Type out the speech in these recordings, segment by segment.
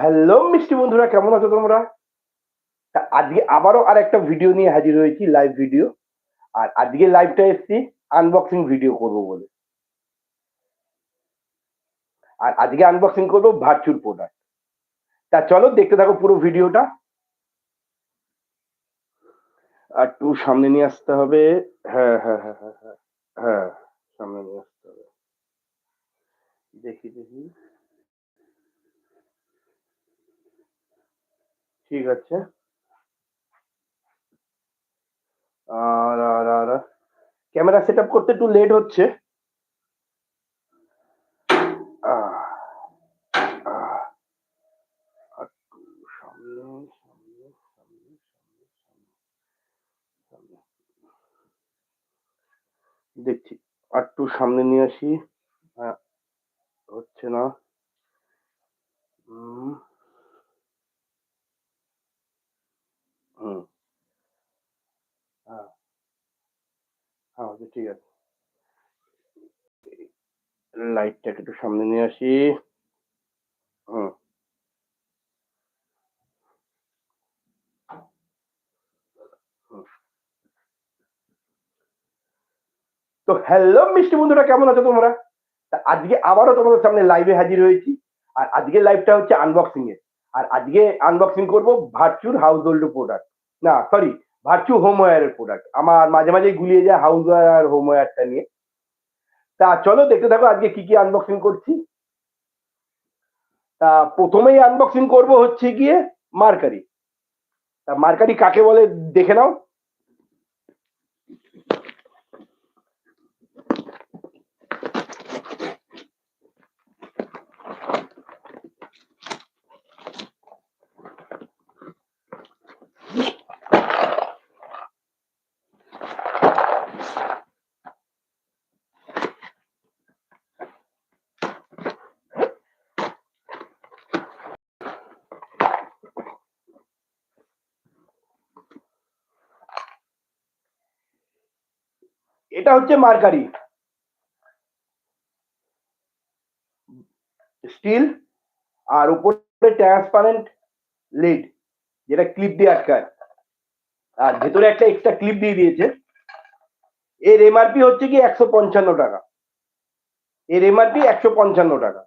Hello মিষ্টি বন্ধুরা, কেমন আছো তোমরা? আজকে আবারও আর একটা ভিডিও নিয়ে হাজির হয়েছি লাইভ ভিডিও আর আজকে লাইভটা এসছি আনবক্সিং ভিডিও করব বলে। আর আজকে আনবক্সিং করব ভার্চুর প্রোডাক্ট তা চলো দেখতে থাকো পুরো ভিডিওটা আর একটু সামনে নিয়ে আসতে হবে। হ্যাঁ হ্যাঁ হ্যাঁ হ্যাঁ হ্যাঁ হ্যাঁ সামনে নিয়ে আসতে হবে। দেখি দেখি। ঠিক আছে। আর আর আর ক্যামেরা সেট আপ করতে একটু লেট হচ্ছে। দেখছি, একটু সামনে নিয়ে আসি। হ্যাঁ হচ্ছে না। হুম হুম। হ্যাঁ। আচ্ছা, ঠিক আছে। লাইটটাকে একটু সামনে নিয়ে আসি। হুম। তো হ্যালো মিষ্টি বন্ধুরা কেমন আছো তোমরা? আজকে আবারও তোমাদের সামনে লাইভে হাজির হয়েছি। আর আজকে লাইভটা হচ্ছে আনবক্সিং এর। আর আজকে আনবক্সিং করব ভার্চুর হাউস হোল্ড প্রোডাক্ট না সরি ভার্চু হোমওয়্যারের প্রোডাক্ট আমার মাঝে মাঝে গুলিয়ে যায় হাউসওয়্যার আর হোমওয়্যারটা নিয়ে। তা চলো দেখতে থাকো আজকে কি কি আনবক্সিং করছি। তা প্রথমেই আনবক্সিং করব হচ্ছে গিয়ে মার্কারি। তা মার্কারি কাকে বলে দেখে নাও। এটা হচ্ছে মার্কারি। স্টিল আর উপরে ট্রান্সপারেন্ট লিড, যেটা ক্লিপ দিয়ে আটকায়। আর ভেতরে একটা এক্সট্রা ক্লিপ দিয়ে দিয়েছে। এর এমআরপি হচ্ছে কি একশো পঞ্চান্ন টাকা। এর এমআরপি একশো পঞ্চান্ন টাকা।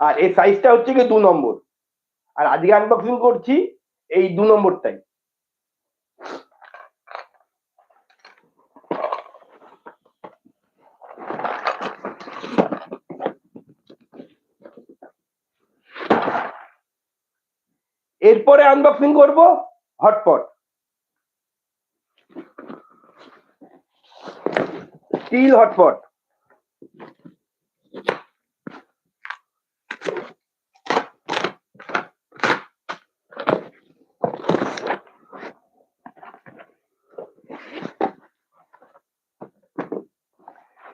আর এর সাইজটা হচ্ছে কি দু নম্বর। আর আজকে আনবক্সিং করছি এই দু নম্বরটাই। এরপরে আনবক্সিং করব হটপট স্টিল হটপট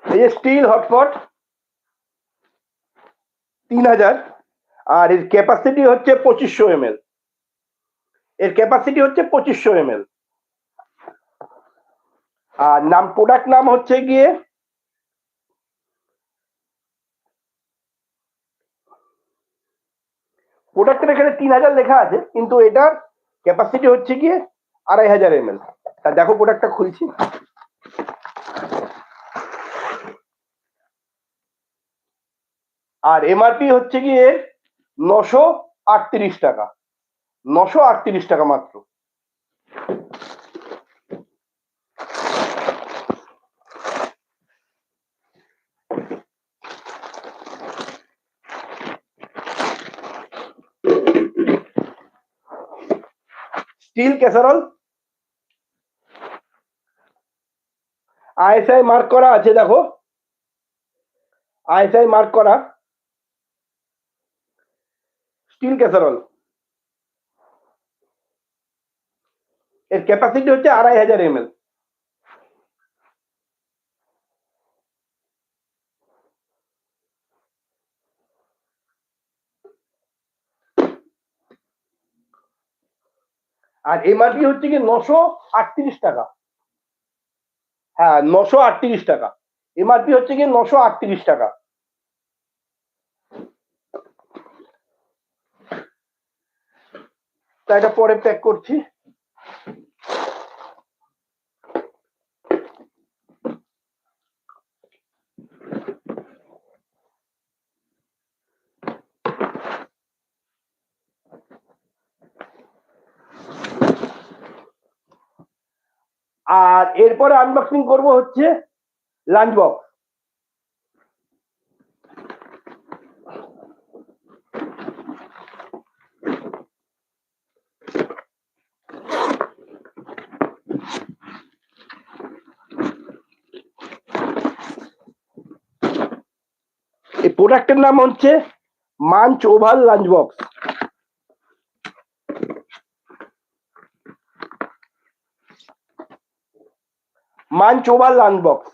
এই যে স্টিল হটপট তিন হাজার। আর এর ক্যাপাসিটি হচ্ছে পঁচিশশো এম এর ক্যাপাসিটি হচ্ছে পঁচিশশো এম আর নাম প্রোডাক্ট নাম হচ্ছে গিয়ে প্রোডাক্টের এখানে তিন হাজার লেখা আছে, কিন্তু এটার ক্যাপাসিটি হচ্ছে গিয়ে আড়াই হাজার এম এল তা দেখো প্রোডাক্টটা খুলছি। আর এমআরপি হচ্ছে গিয়ে নশো আটত্রিশ টাকা। নশো আটত্রিশ টাকা মাত্র। Still casserole. আইএসআই মার্ক করা আছে, দেখো। আইএসআই মার্ক করা। Steel casserole. এর ক্যাপাসিটি হচ্ছে আড়াই হাজার এম আর এমআরপি হচ্ছে কি নশো আটত্রিশ টাকা। হ্যাঁ নশো আটত্রিশ টাকা। এমআরপি হচ্ছে কি নশো আটত্রিশ টাকা। তা এটা পরে প্যাক করছি। আর এরপরে আনবক্সিং করব হচ্ছে লাঞ্চ বক্স এই প্রোডাক্টের নাম হচ্ছে munch over lunch box munch over lunch box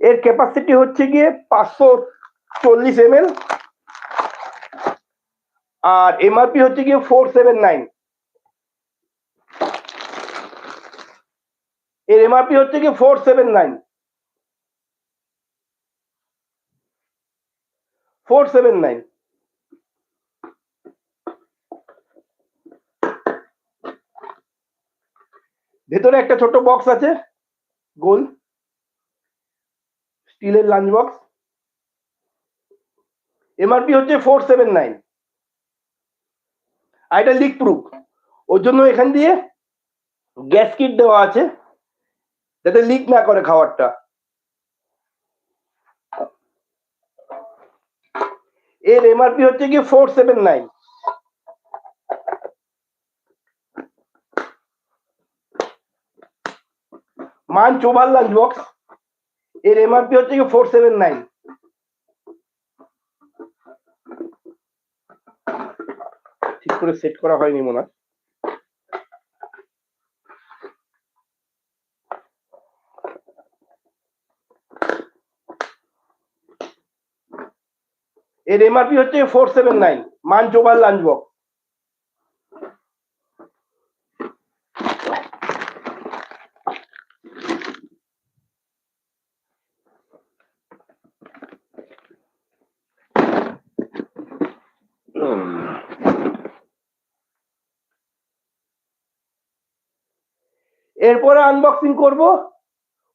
এর ক্যাপাসিটি হচ্ছে গিয়ে পাঁচশো চল্লিশ এম আর এমআরপি হচ্ছে গিয়ে ফোর সেভেন নাইন এর এমআরপি হচ্ছে গিয়ে four seven nine four seven nine ভেতরে একটা ছোট বক্স আছে, গোল। স্টিলের লাঞ্চ বক্স এমআরপি হচ্ছে ফোর সেভেন নাইন আর এটা লিক প্রুফ ওর জন্য এখান দিয়ে গ্যাস কিট দেওয়া আছে, যাতে লিক না করে খাবারটা। এর এমআরপি হচ্ছে কি four seven nine munch over lunch box এর এমআরপি হচ্ছে কি ফোর সেভেন নাইন ঠিক করে সেট করা হয়নি মনে হয়। এর এমআরপি হচ্ছে ফোর সেভেন নাইন মান চোভার লাঞ্চ বক্স এরপরে আনবক্সিং করব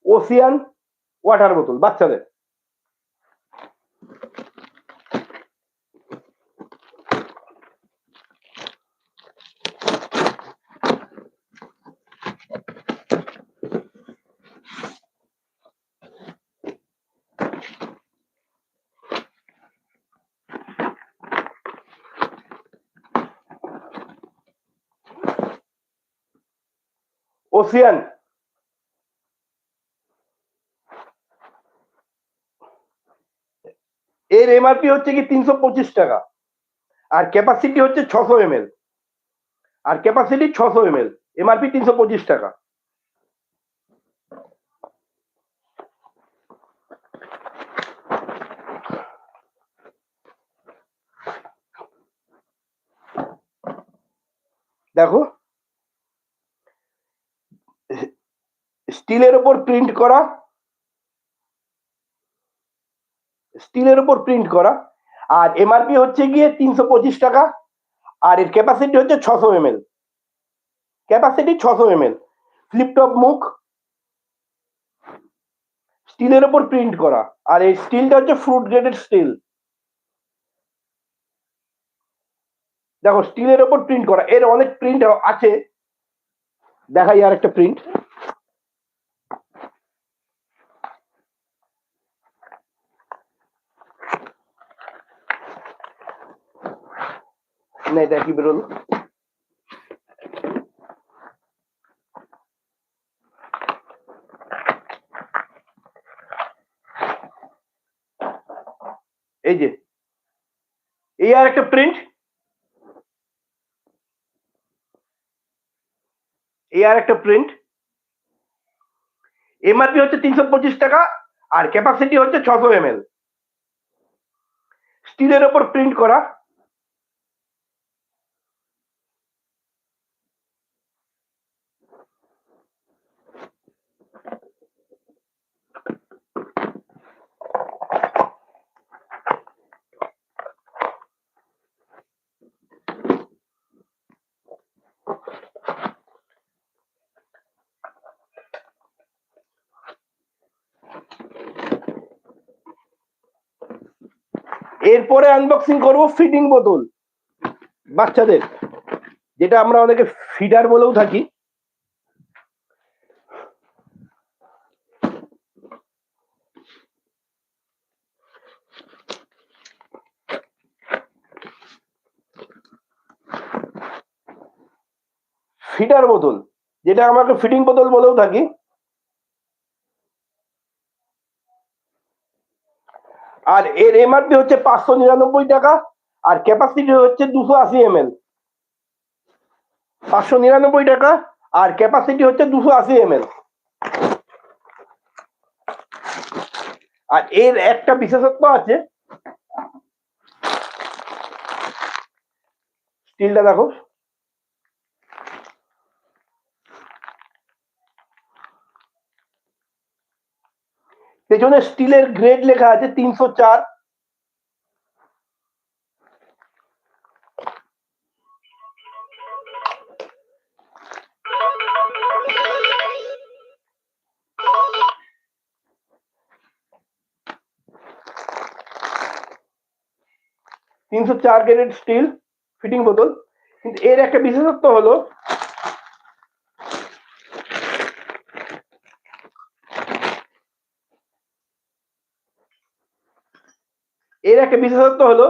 ওসিয়ান ওয়াটার বোতল বাচ্চাদের। ওসিয়ান এর এমআরপি হচ্ছে কি তিনশো পঁচিশ টাকা। আর ক্যাপাসিটি হচ্ছে ছশো এম আর ক্যাপাসিটি ছশো এম এমআরপি তিনশো পঁচিশ টাকা। দেখো। স্টিলের ওপর প্রিন্ট করা। স্টিলের ওপর প্রিন্ট করা। আর এমআরপি হচ্ছে গিয়ে তিনশো পঁচিশ টাকা। আর এর ক্যাপাসিটি হচ্ছে ছশো এম ক্যাপাসিটি ছশো এম এল ফ্লিপটপ মুখ। স্টিলের ওপর প্রিন্ট করা। আর এই স্টিলটা হচ্ছে ফ্রুট গ্রেডেড স্টিল দেখো, স্টিলের ওপর প্রিন্ট করা। এর অনেক প্রিন্ট আছে। দেখাই আর একটা প্রিন্ট না এটা বেরোলো এই যে এই আর একটা প্রিন্ট এই আর একটা প্রিন্ট এমআরপি হচ্ছে তিনশো পঁচিশ টাকা আর ক্যাপাসিটি হচ্ছে ছশো এম এল স্টিলের ওপর প্রিন্ট করা। এরপরে আনবক্সিং করব ফিডিং বোতল। বাচ্চাদের, যেটা আমরা অনেকে ফিডার বলেও থাকি। ফিডার বোতল, যেটা আমাকে ফিডিং বোতল বলেও থাকি আর এর এমআরপি হচ্ছে পাঁচশো নিরানব্বই টাকা আর ক্যাপাসিটি হচ্ছে দুশো আশি এম এল পাঁচশো নিরানব্বই টাকা আর ক্যাপাসিটি হচ্ছে দুশো আশি এম এল আর এর একটা বিশেষত্ব আছে। স্টিলটা দেখো। পেছনে স্টিলের গ্রেড লেখা আছে তিনশো চার। তিনশো চার গ্রেডের স্টিল ফিটিং বোতল। কিন্তু এর একটা বিশেষত্ব হলো এর একটা বিশেষত্ব হলো,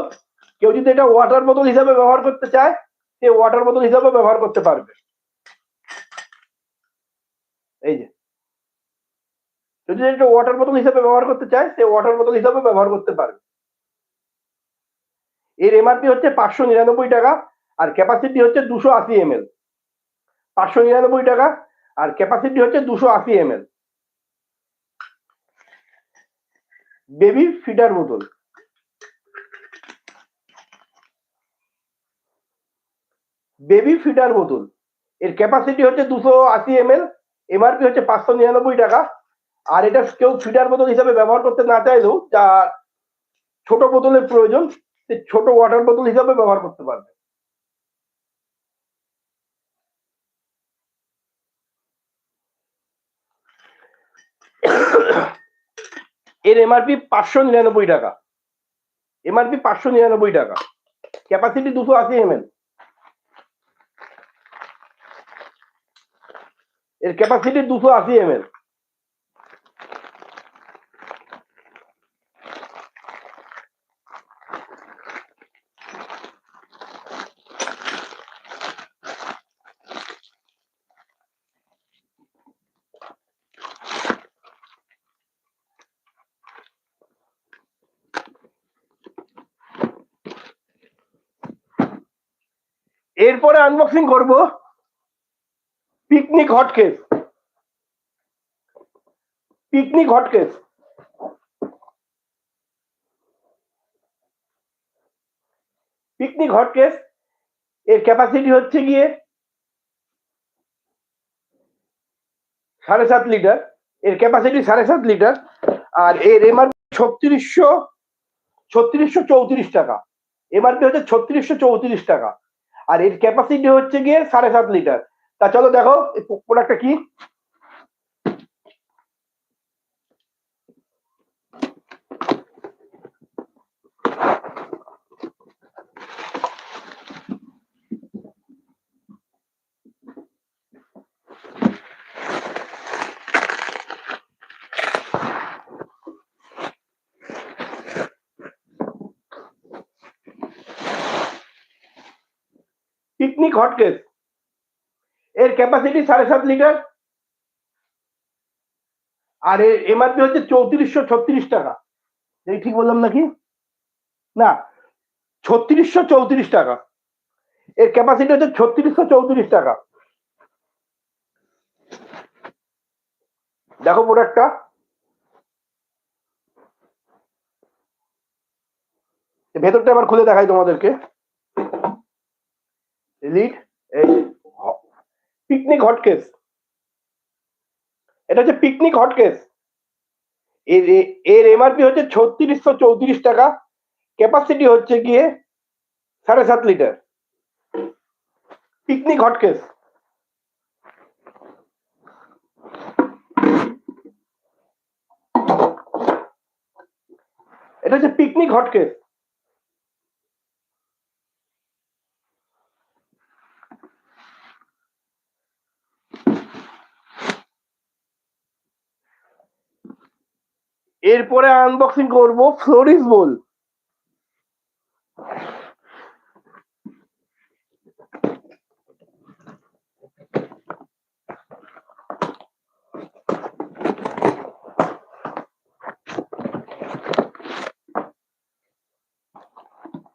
কেউ যদি এটা ওয়াটার বোতল হিসাবে ব্যবহার করতে চায়, সে ওয়াটার বোতল হিসাবে ব্যবহার করতে পারবে। এই যে। যদি এটা ওয়াটার বোতল হিসাবে ব্যবহার করতে চায়, সে ওয়াটার বোতল হিসাবে ব্যবহার করতে পারবে। এর এমআরপি হচ্ছে পাঁচশো নিরানব্বই টাকা, আর ক্যাপাসিটি হচ্ছে দুশো আশি এম এল পাঁচশো নিরানব্বই টাকা, আর ক্যাপাসিটি হচ্ছে দুশো আশি এম এল বেবি ফিডার বোতল। বেবি ফিডার বোতল এর ক্যাপাসিটি হচ্ছে দুশো আশি এম এল এমআরপি হচ্ছে পাঁচশো নিরানব্বই টাকা। আর এটা কেউ ফিডার বোতল হিসাবে ব্যবহার করতে না চাইলেও যার ছোট বোতলের প্রয়োজন, সে ছোট ওয়াটার বোতল হিসাবে ব্যবহার করতে পারবে। এর এমআরপি পাঁচশো নিরানব্বই টাকা। এমআরপি পাঁচশো নিরানব্বই টাকা। ক্যাপাসিটি দুশো আশি এম এর ক্যাপাসিটি দুশো আশি এম এল এরপরে আনবক্সিং করব। Picnic hot case picnic hot case picnic hot case এর ক্যাপাসিটি হচ্ছে গিয়ে সাড়ে সাত লিটার। এর ক্যাপাসিটি সাড়ে সাত লিটার, আর এর এমআরপি ছত্রিশশো ছত্রিশশো চৌত্রিশ টাকা। এমআরপি হচ্ছে ছত্রিশশো চৌত্রিশ টাকা। আর এর ক্যাপাসিটি হচ্ছে গিয়ে সাড়ে সাত লিটার। তা চলো দেখো এই প্রোডাক্টটা কি? পিকনিক হটকেস এর ক্যাপাসিটি সাড়ে সাত লিটার আর এর এমআরপি হচ্ছে চৌত্রিশশো ছত্রিশ টাকা। এই ঠিক বললাম নাকি? না, ছত্রিশশো চৌত্রিশ টাকা। এর ক্যাপাসিটি হচ্ছে ছত্রিশশো চৌত্রিশ টাকা। দেখো প্রোডাক্টটা ভেতরটা আবার খুলে দেখাই তোমাদেরকে। লিড এই পিকনিক হটকেস এটা হচ্ছে পিকনিক হটকেস এর এর এমআরপি হচ্ছে ছত্রিশশো চৌত্রিশ টাকা। ক্যাপাসিটি হচ্ছে গিয়ে সাড়ে সাত লিটার। পিকনিক হটকেস এটা হচ্ছে পিকনিক হটকেস এরপরে আনবক্সিং করব ফ্লোরিস বোল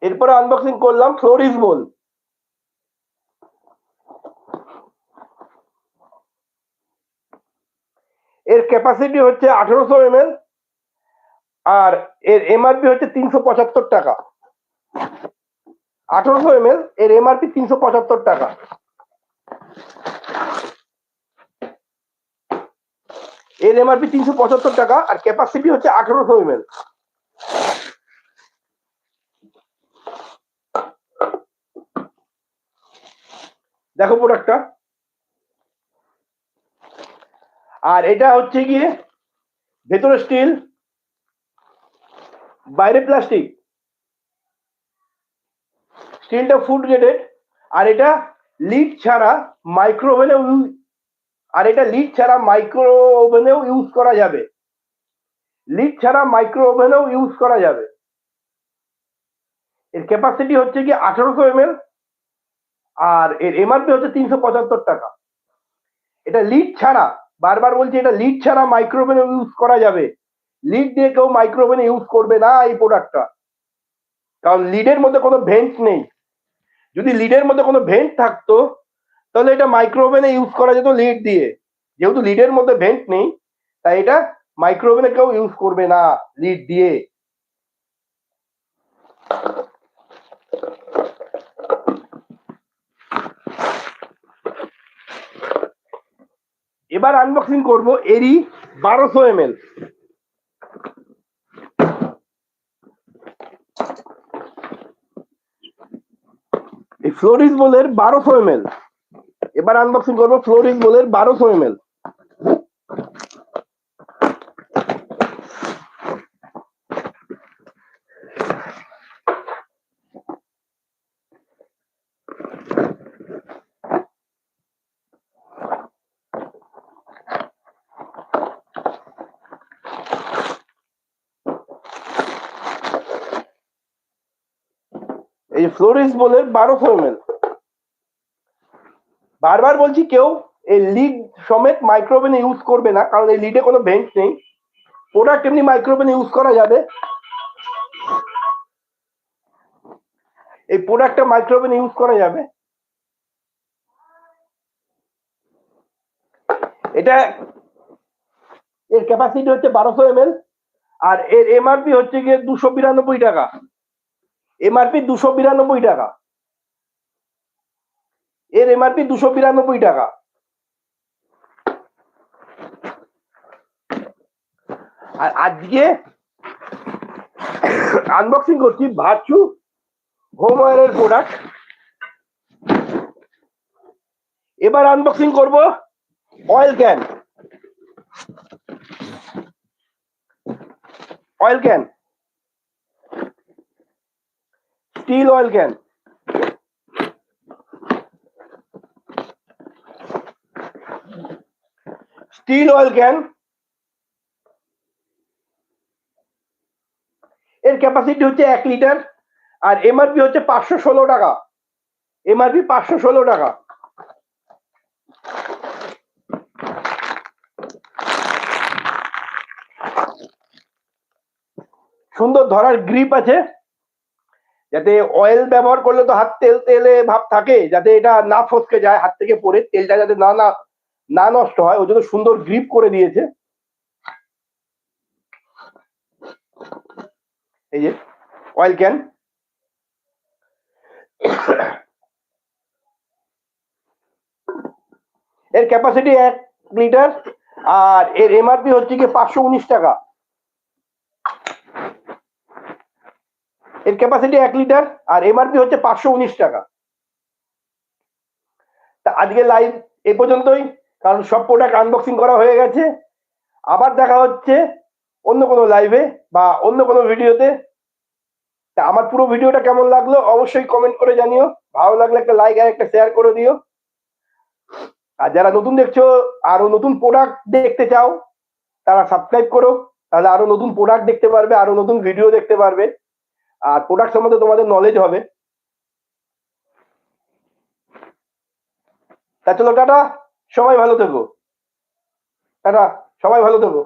এরপরে আনবক্সিং করলাম ফ্লোরিস বোল এর ক্যাপাসিটি হচ্ছে আঠারোশো এম আর এর এমআরপি হচ্ছে তিনশো পঁচাত্তর টাকা। আঠারোশো এম এর এমআরপি তিনশো পঁচাত্তর টাকা। এর এমআরপি তিনশো পঁচাত্তর টাকা আর ক্যাপাসিটি হচ্ছে আঠারোশো এম দেখো প্রোডাক্টটা আর এটা হচ্ছে গিয়ে ভেতরে স্টিল বাইরে প্লাস্টিক। স্টিলটা ফুড গ্রেডেড আর এটা লিড ছাড়া মাইক্রো ওভেনেও আর এটা লিড ছাড়া মাইক্রো ওভেনেও ইউজ করা যাবে। লিড ছাড়া মাইক্রো ওভেনেও ইউজ করা যাবে। এর ক্যাপাসিটি হচ্ছে কি আঠারোশো এম আর এর এমআরপি হচ্ছে তিনশো পঁচাত্তর টাকা। এটা লিড ছাড়া, বারবার বলছি, এটা লিড ছাড়া মাইক্রোওভেনে ইউজ করা যাবে। লিড দিয়ে কেউ মাইক্রোওভেনে ইউজ করবে না এই প্রোডাক্টটা কারণ লিডের মধ্যে কোনো ভেন্ট নেই। যদি লিডের মধ্যে কোনো ভেন্ট থাকতো, তাহলে এটা মাইক্রোওভেনে ইউজ করা যেত লিড দিয়ে। যেহেতু লিডের মধ্যে ভেন্ট নেই, তাই এটা মাইক্রোওভেনে কেউ ইউজ করবে না লিড দিয়ে। এবার আনবক্সিং করব এরি বারোশো এম এই ফ্লোরিস বোলের বারোশো এম এল এবার আনবক্সিং করব ফ্লোরিস বোলের বারোশো এম এল এই ফ্লোরিস বোলের বারোশো এম এল বারবার বলছি কেউ এই লিড সমেত মাইক্রোওভেনে ইউজ করবে না, কারণ এই লিডে কোনো ভেন্ট নেই। প্রোডাক্ট এমনি মাইক্রোওভেনে ইউজ করা যাবে। এই প্রোডাক্টটা মাইক্রোওভেনে ইউজ করা যাবে। এটা এর ক্যাপাসিটি হচ্ছে বারোশো এম আর এর এমআরপি হচ্ছে গিয়ে দুশো বিরানব্বই টাকা। এমআরপি দুশো বিরানব্বই টাকা। এর এমআরপি দুশো বিরানব্বই টাকা। আর আজকে আনবক্সিং করছি ভাচু হোম অয়েলের প্রোডাক্ট এবার আনবক্সিং করব oil can oil can steel oil can steel oil can এর ক্যাপাসিটি হচ্ছে এক লিটার আর এমআরপি হচ্ছে পাঁচশো ষোলো টাকা। এমআরপি পাঁচশো ষোলো টাকা। সুন্দর ধরার গ্রিপ আছে। যাতে অয়েল ব্যবহার করলে তো হাত তেল, তেলে ভাব থাকে, যাতে এটা না ফসকে যায়, হাত থেকে পরে তেলটা যাতে না না না নষ্ট হয়, ওই জন্য সুন্দর গ্রিপ করে দিয়েছে এই যে অয়েল ক্যান এর ক্যাপাসিটি এক লিটার আর এর এমআরপি হচ্ছে কি পাঁচশো উনিশ টাকা। এর ক্যাপাসিটি এক লিটার আর এমআরপি হচ্ছে পাঁচশো উনিশ টাকা। তা আজকে লাইভ এ পর্যন্তই, কারণ সব প্রোডাক্ট আনবক্সিং করা হয়ে গেছে। আবার দেখা হচ্ছে অন্য কোনো লাইভে বা অন্য কোনো ভিডিওতে। তা আমার পুরো ভিডিওটা কেমন লাগল অবশ্যই কমেন্ট করে জানিও। ভালো লাগলে একটা লাইক আর একটা শেয়ার করে দিও। আর যারা নতুন দেখছ, আরও নতুন প্রোডাক্ট দেখতে চাও, তারা সাবস্ক্রাইব করো। তাহলে আরও নতুন প্রোডাক্ট দেখতে পারবে, আরও নতুন ভিডিও দেখতে পারবে। আর প্রোডাক্ট সম্বন্ধে তোমাদের নলেজ হবে। তা চলো টাটা, সবাই ভালো থেকো। টাটা, সবাই ভালো থেকো।